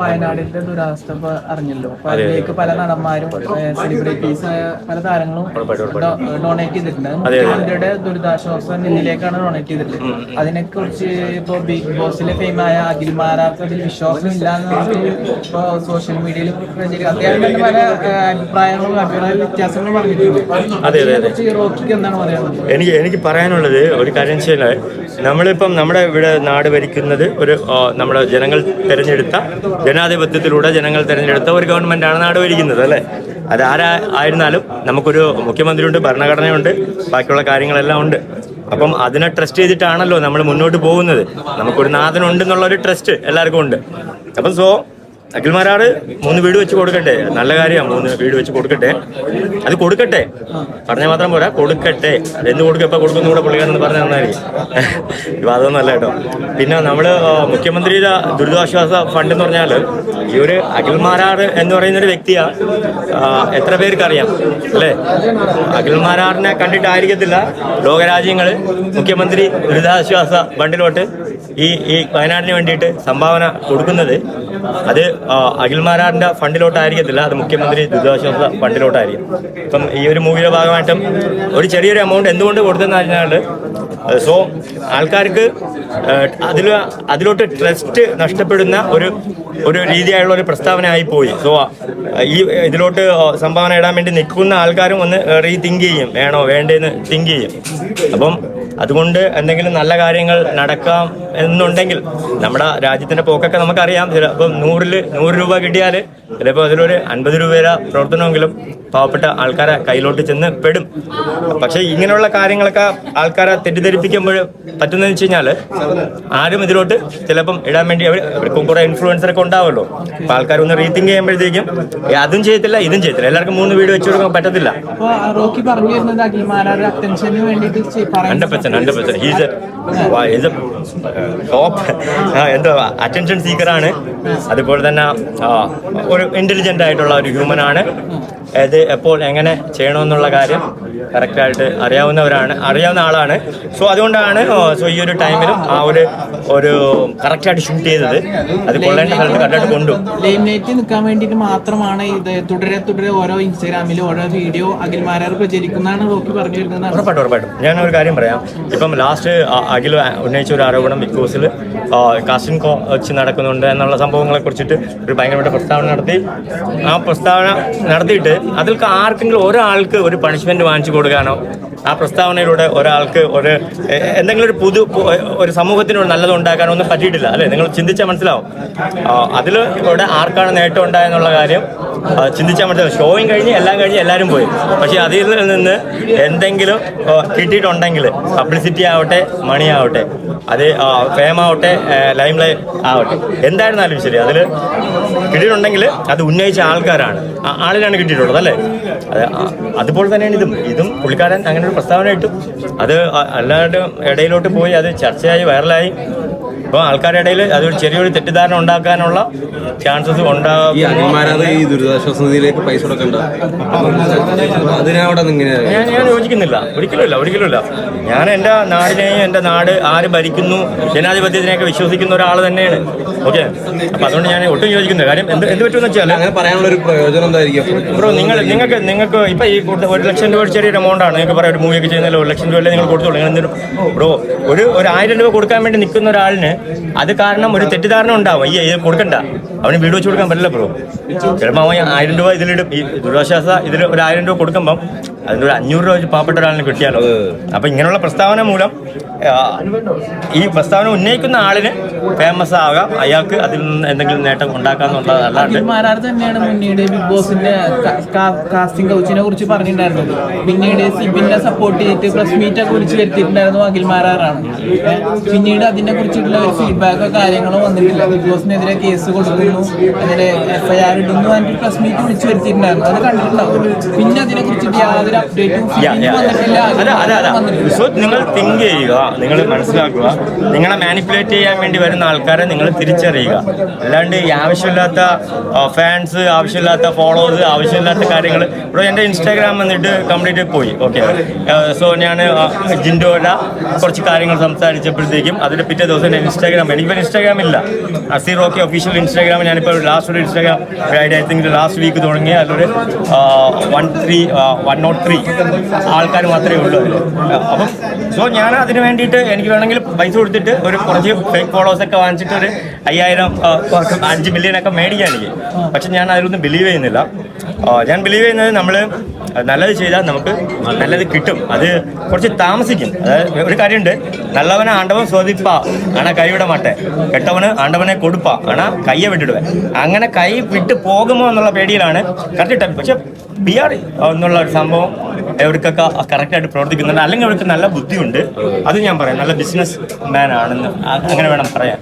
വയനാടിന്റെ ദുരാവസ്ഥ അറിഞ്ഞല്ലോ. അതിലേക്ക് പല നടന്മാരും സെലിബ്രിറ്റീസ് ആയ പല താരങ്ങളും ഡൊണേറ്റ് ചെയ്തിട്ടുണ്ട്. മുഖ്യമന്ത്രിയുടെ ദുരിതാശ്വാസ നിധിയിലേക്കാണ് ഡൊണേറ്റ് ചെയ്തിട്ടുള്ളത്. അതിനെ കുറിച്ച് ഇപ്പൊ ബിഗ് ബോസിലെ ഫെയിമായ അഖിൽമാരാർക്ക് അതിൽ വിശ്വാസം ഇല്ലാന്ന് ഇപ്പൊ സോഷ്യൽ മീഡിയയിൽ അദ്ദേഹം തന്നെ പല അഭിപ്രായങ്ങളും അഭിപ്രായ വ്യത്യാസങ്ങളും പറഞ്ഞിട്ടുണ്ട്. എന്താണ് പറയുന്നത് എനിക്ക് എനിക്ക് പറയാനുള്ളത് ഒരു കാര്യം വെച്ചാൽ നമ്മളിപ്പം നമ്മുടെ ഇവിടെ നാട് ഭരിക്കുന്നത് ഒരു നമ്മുടെ ജനങ്ങൾ തിരഞ്ഞെടുത്ത ജനാധിപത്യത്തിലൂടെ ജനങ്ങൾ തിരഞ്ഞെടുത്ത ഒരു ഗവൺമെന്റാണ് നാട് ഭരിക്കുന്നത് അല്ലേ? അത് ആരാ ആയിരുന്നാലും നമുക്കൊരു മുഖ്യമന്ത്രിയുണ്ട് ഭരണഘടനയുണ്ട് ബാക്കിയുള്ള കാര്യങ്ങളെല്ലാം ഉണ്ട്. അപ്പം അതിനെ ട്രസ്റ്റ് ചെയ്തിട്ടാണല്ലോ നമ്മൾ മുന്നോട്ട് പോകുന്നത്. നമുക്കൊരു നാഥനുണ്ടെന്നുള്ള ഒരു ട്രസ്റ്റ് എല്ലാവർക്കും ഉണ്ട്. അപ്പം സോ അഖിൽമാരാട് മൂന്ന് വീട് വെച്ച് കൊടുക്കട്ടെ. നല്ല കാര്യമാണ് മൂന്ന് വീട് വെച്ച് കൊടുക്കട്ടെ. അത് കൊടുക്കട്ടെ. പറഞ്ഞാൽ മാത്രം പോരാ കൊടുക്കട്ടെ. അതെന്ത് കൊടുക്കും എപ്പോൾ കൊടുക്കുന്ന കൂടെ പുള്ളിക്കാരെന്ന് പറഞ്ഞു തന്നായിരിക്കും ഇപ്പം അതൊന്നല്ല കേട്ടോ. പിന്നെ നമ്മൾ മുഖ്യമന്ത്രിയുടെ ദുരിതാശ്വാസ ഫണ്ട് എന്ന് പറഞ്ഞാൽ ഈ ഒരു അഖിൽമാരാട് എന്ന് പറയുന്ന ഒരു വ്യക്തിയാ എത്ര പേർക്ക് അറിയാം അല്ലേ? അഖിൽമാരാറിനെ കണ്ടിട്ടായിരിക്കത്തില്ല ലോകരാജ്യങ്ങൾ മുഖ്യമന്ത്രി ദുരിതാശ്വാസ ഫണ്ടിലോട്ട് ഈ ഈ വയനാടിന് വേണ്ടിയിട്ട് സംഭാവന കൊടുക്കുന്നത്. അത് അഖിൽമാരാറിന്റെ ഫണ്ടിലോട്ടായിരിക്കത്തില്ല. അത് മുഖ്യമന്ത്രി ദുരിതാശ്വാസ ഫണ്ടിലോട്ടായിരിക്കും. ഇപ്പം ഈ ഒരു മൂവിയുടെ ഭാഗമായിട്ടും ഒരു ചെറിയൊരു എമൗണ്ട് എന്തുകൊണ്ട് കൊടുത്തെന്ന് പറഞ്ഞാൽ സോ ആൾക്കാർക്ക് അതിൽ അതിലോട്ട് ട്രസ്റ്റ് നഷ്ടപ്പെടുന്ന ഒരു ഒരു രീതിയായുള്ള ഒരു പ്രസ്താവന പോയി സോ ഈ ഇതിലോട്ട് സംഭാവന ഇടാൻ വേണ്ടി നിൽക്കുന്ന ആൾക്കാരും ഒന്ന് റീതിങ്ക് ചെയ്യും. വേണോ വേണ്ടേന്ന് തിങ്ക് ചെയ്യും. അപ്പം അതുകൊണ്ട് എന്തെങ്കിലും നല്ല കാര്യങ്ങൾ നടക്കാം എന്നുണ്ടെങ്കിൽ നമ്മുടെ രാജ്യത്തിന്റെ പോക്കൊക്കെ നമുക്കറിയാം. ചിലപ്പം നൂറിൽ നൂറ് രൂപ കിട്ടിയാൽ ചിലപ്പോൾ അതിലൊരു അൻപത് രൂപയുടെ പ്രവർത്തനമെങ്കിലും പാവപ്പെട്ട ആൾക്കാരെ കയ്യിലോട്ട് ചെന്ന് പെടും. പക്ഷേ ഇങ്ങനെയുള്ള കാര്യങ്ങളൊക്കെ ആൾക്കാരെ തെറ്റിദ്ധരിപ്പിക്കുമ്പോൾ പറ്റുന്നതെന്ന് വെച്ച് കഴിഞ്ഞാൽ ആരും ഇതിലോട്ട് ചിലപ്പം ഇടാൻ വേണ്ടി അവർ അവർക്കും കുറെ ഇൻഫ്ലുവൻസറൊക്കെ ഉണ്ടാവുമല്ലോ. അപ്പൊ ആൾക്കാർ ഒന്ന് റീതിങ്ക് ചെയ്യുമ്പോഴത്തേക്കും അതും ചെയ്യത്തില്ല ഇതും ചെയ്യത്തില്ല. എല്ലാവർക്കും മൂന്ന് വീട് വെച്ച് കൊടുക്കാൻ പറ്റത്തില്ല. Hundred percent hundred percent he's is top എന്തോ അറ്റൻഷൻ സീക്കറാണ് അതുപോലെ തന്നെ ഒരു ഇന്റലിജന്റ് ആയിട്ടുള്ള ഒരു ഹ്യൂമൻ ഇത് എപ്പോൾ എങ്ങനെ ചെയ്യണമെന്നുള്ള കാര്യം കറക്റ്റായിട്ട് അറിയാവുന്നവരാണ് അറിയാവുന്ന ആളാണ്. സോ അതുകൊണ്ടാണ് സോ ഈ ഒരു ടൈമിലും ആ ഒരു ഒരു കറക്റ്റായിട്ട് ഷൂട്ട് ചെയ്തത്. അത് കൊള്ളേണ്ട സ്ഥലത്ത് കറക്റ്റായിട്ട് കൊണ്ടു. ലൈം നൈറ്റിൽ നിൽക്കാൻ വേണ്ടിയിട്ട് മാത്രമാണ് ഇത് തുടരെ തുടരെ ഓരോ ഇൻസ്റ്റാഗ്രാമിൽ ഓരോ വീഡിയോ അഖിൽമാരാർ പ്രചരിക്കുന്നതാണ് റോക്കി പറഞ്ഞു വരുന്നത് ഉറപ്പായിട്ടും ഉറപ്പായിട്ടും. ഞാൻ ഒരു കാര്യം പറയാം. ഇപ്പം ലാസ്റ്റ് അഖിൽ ഉന്നയിച്ച ഒരു ആരോപണം ബിഗ് ബോസിൽ കാസ്റ്റിംഗ് കോച്ച് നടക്കുന്നുണ്ട് എന്നുള്ള സംഭവങ്ങളെ കുറിച്ചിട്ട് ഒരു ഭയങ്കരമായിട്ട് പ്രസ്താവന നടത്തി. ആ പ്രസ്താവന നടത്തിയിട്ട് അതിൽ ആർക്കെങ്കിലും ഒരാൾക്ക് ഒരു പണിഷ്മെന്റ് വാങ്ങിച്ചു കൊടുക്കാനോ? ആ പ്രസ്താവനയിലൂടെ ഒരാൾക്ക് ഒരു എന്തെങ്കിലും ഒരു പുതു ഒരു സമൂഹത്തിനോട് നല്ലത് ഉണ്ടാക്കാനൊന്നും പറ്റിയിട്ടില്ല. അല്ലേ? നിങ്ങൾ ചിന്തിച്ചാൽ മനസ്സിലാവും. അതിൽ ഇവിടെ ആർക്കാണ് നേട്ടം ഉണ്ടായെന്നുള്ള കാര്യം ചിന്തിച്ചാൽ മനസ്സിലാവും. ഷോയും കഴിഞ്ഞ് എല്ലാം കഴിഞ്ഞ് എല്ലാവരും പോയി. പക്ഷെ അതിൽ നിന്ന് എന്തെങ്കിലും കിട്ടിയിട്ടുണ്ടെങ്കിൽ പബ്ലിസിറ്റി ആവട്ടെ മണി ആവട്ടെ അത് ഫേം ആവട്ടെ ലൈം ലൈ ആവട്ടെ എന്തായിരുന്നാലും ശരി അതിൽ കിട്ടിയിട്ടുണ്ടെങ്കിൽ അത് ഉന്നയിച്ച ആൾക്കാരാണ്. ആളിലാണ് കിട്ടിയിട്ടുള്ളത് അല്ലേ? അതുപോലെ തന്നെയാണ് ഇതും. ഇതും പുള്ളിക്കാരൻ അങ്ങനെ പ്രസ്താവന ഇട്ടു അത് അല്ലാണ്ട് ഇടയിലോട്ട് പോയി അത് ചർച്ചയായി വൈറലായി. അപ്പോൾ ആൾക്കാരുടെ ഇടയിൽ അതൊരു ചെറിയൊരു തെറ്റിദ്ധാരണ ഉണ്ടാക്കാനുള്ള ചാൻസസ് ഈ ഉണ്ടാകും ഈ ദുരിതാശ്വാസ നിധിയിലേക്ക് പൈസ കൊടുക്കണ്ട. അതിനവിടെ ഞാൻ ഞാൻ യോജിക്കുന്നില്ല. ഒരിക്കലും ഇല്ല ഒരിക്കലും ഇല്ല ഞാൻ എന്റെ നാടിനെയും എന്റെ നാട് ആര് ഭരിക്കുന്നു ജനാധിപത്യത്തിനെയൊക്കെ വിശ്വസിക്കുന്ന ഒരാൾ തന്നെയാണ്. ഓക്കെ? അപ്പം അതുകൊണ്ട് ഞാൻ ഒട്ടും യോജിക്കുന്നില്ല. കാര്യം എന്ത് എന്ത് പറ്റുമെന്ന് വെച്ചാൽ അങ്ങനെ പറയാനുള്ള ഒരു പ്രയോജനം എന്തായിരിക്കും ബ്രോ നിങ്ങൾ നിങ്ങൾക്ക് നിങ്ങൾക്ക് ഇപ്പം ഈ ഒരു ലക്ഷം രൂപ ഒരു ചെറിയൊരു എമൗണ്ട് ആണ്. നിങ്ങൾക്ക് പറയാം ഒരു മൂവിയൊക്കെ ചെയ്യുന്നല്ലോ ഒരു ലക്ഷം രൂപ നിങ്ങൾ കൊടുത്തോളൂ നിങ്ങൾ എന്തിനും ബ്രോ ഒരു ഒരു ആയിരം രൂപ കൊടുക്കാൻ വേണ്ടി നിൽക്കുന്ന ഒരാളിന് അത് കാരണം ഒരു തെറ്റിദ്ധാരണ ഉണ്ടാവും. ഈ ഇത് കൊടുക്കണ്ട. അവന് വീട് വെച്ച് കൊടുക്കാൻ പറ്റില്ല ബ്രോ. ചിലപ്പോൾ അവൻ ആയിരം രൂപ ഇതിലിടും. ഈ ദുരിതാശ്വാസ ഇതിൽ ഒരു ആയിരം രൂപ കൊടുക്കുമ്പം അതിന്റെ ഒരു അഞ്ഞൂറ് രൂപ വെച്ച് പാവപ്പെട്ട ഒരാളിന് കിട്ടിയാലോ? അപ്പം ഇങ്ങനെയുള്ള പ്രസ്താവന മൂലം ഈ പ്രസ്താവന ഉന്നയിക്കുന്ന ആളിന് ഫേമസ് ആകാം. അയാൾക്ക് അതിൽ നിന്ന് എന്തെങ്കിലും നേട്ടം ഉണ്ടാക്കാന്നുള്ളത് അല്ലാണ്ട് തന്നെയാണ് പിന്നീട് ബിഗ് ബോസിന്റെ കാസ്റ്റിംഗ് കൗച്ചിനെ കുറിച്ച് പറഞ്ഞിട്ടുണ്ടായിരുന്നത്. പിന്നീട് സിബിനെ സപ്പോർട്ട് ചെയ്തിട്ട് പ്രസ് മീറ്റ് ഒക്കെ വിളിച്ച് വരുത്തിയിട്ടുണ്ടായിരുന്നു അഖിൽ മാരാറാണ് പിന്നീട് അതിനെ കുറിച്ചിട്ടുള്ള ഒരു ഫീഡ്ബാക്കോ കാര്യങ്ങളോ വന്നിട്ടില്ല. ബിഗ് ബോസിനെതിരെ കേസ് കൊടുക്കുന്നു. അങ്ങനെ എഫ്ഐആർ ഇടുന്നു അതിന്റെ പ്രസ് മീറ്റ് വിളിച്ച് വരുത്തിയിട്ടുണ്ടായിരുന്നു. അത് കണ്ടിട്ടുണ്ടാവും. പിന്നെ അതിനെ കുറിച്ചിട്ട് യാതൊരു അപ്ഡേറ്റും നിങ്ങൾ തിങ്ക് ചെയ്യുക. നിങ്ങൾ മനസ്സിലാക്കുക. നിങ്ങളെ മാനിപ്പുലേറ്റ് ചെയ്യാൻ വേണ്ടി വരുന്ന ആൾക്കാരെ നിങ്ങൾ തിരിച്ചറിയുക. അല്ലാണ്ട് ഈ ആവശ്യമില്ലാത്ത ഫാൻസ് ആവശ്യമില്ലാത്ത ഫോളോവേഴ്സ് ആവശ്യമില്ലാത്ത കാര്യങ്ങൾ ഇവിടെ എന്റെ ഇൻസ്റ്റാഗ്രാം വന്നിട്ട് കംപ്ലീറ്റ് പോയി. ഓക്കെ സോ ഞാൻ ജിൻഡോയുടെ കുറച്ച് കാര്യങ്ങൾ സംസാരിച്ചപ്പോഴത്തേക്കും അതിന്റെ പിറ്റേ ദിവസം എന്റെ ഇൻസ്റ്റാഗ്രാം എനിക്കിപ്പോൾ ഇൻസ്റ്റാഗ്രാം ഇല്ല. അസീർ ഓക്കെ ഒഫീഷ്യൽ ഇൻസ്റ്റാഗ്രാം ഞാനിപ്പോൾ ലാസ്റ്റ് ഒരു Instagram I think last week തുടങ്ങി. അതിലൊരു one three one not three ആൾക്കാർ മാത്രമേ ഉള്ളൂ അപ്പം സോ ഞാൻ അതിന് വേണ്ടിയിട്ട് എനിക്ക് വേണമെങ്കിൽ പൈസ കൊടുത്തിട്ട് ഒരു കുറച്ച് ഫേക്ക് ഫോളോസ് ഒക്കെ വാങ്ങിച്ചിട്ട് ഒരു അയ്യായിരം അഞ്ച് മില്യൺ ഒക്കെ മേടിക്കാൻ എനിക്ക് പക്ഷെ ഞാൻ അതിലൊന്നും ബിലീവ് ചെയ്യുന്നില്ല. ഞാൻ ബിലീവ് ചെയ്യുന്നത് നമ്മൾ നല്ലത് ചെയ്താൽ നമുക്ക് നല്ലത് കിട്ടും. അത് കുറച്ച് താമസിക്കും. അതായത് ഒരു കാര്യമുണ്ട്. നല്ലവനെ ആണ്ടവൻ സ്വദിപ്പാ ആണ കൈവിട മാട്ടെ. കെട്ടവന് ആണ്ടവനെ കൊടുപ്പ ആണ കയ്യെ വിട്ടിടുവേ. അങ്ങനെ കൈ വിട്ട് പോകുമോ എന്നുള്ള പേടിയിലാണ് കറക്റ്റ് ടൈം പക്ഷെ ബി ആർ എന്നുള്ള ഒരു സംഭവം ഇവർക്കൊക്കെ കറക്റ്റായിട്ട് പ്രവർത്തിക്കുന്നുണ്ട്. അല്ലെങ്കിൽ അവർക്ക് നല്ല ബുദ്ധിയുണ്ട്. അത് ഞാൻ പറയാം. നല്ല ബിസിനസ് മാൻ ആണെന്ന്. അങ്ങനെ വേണം പറയാൻ.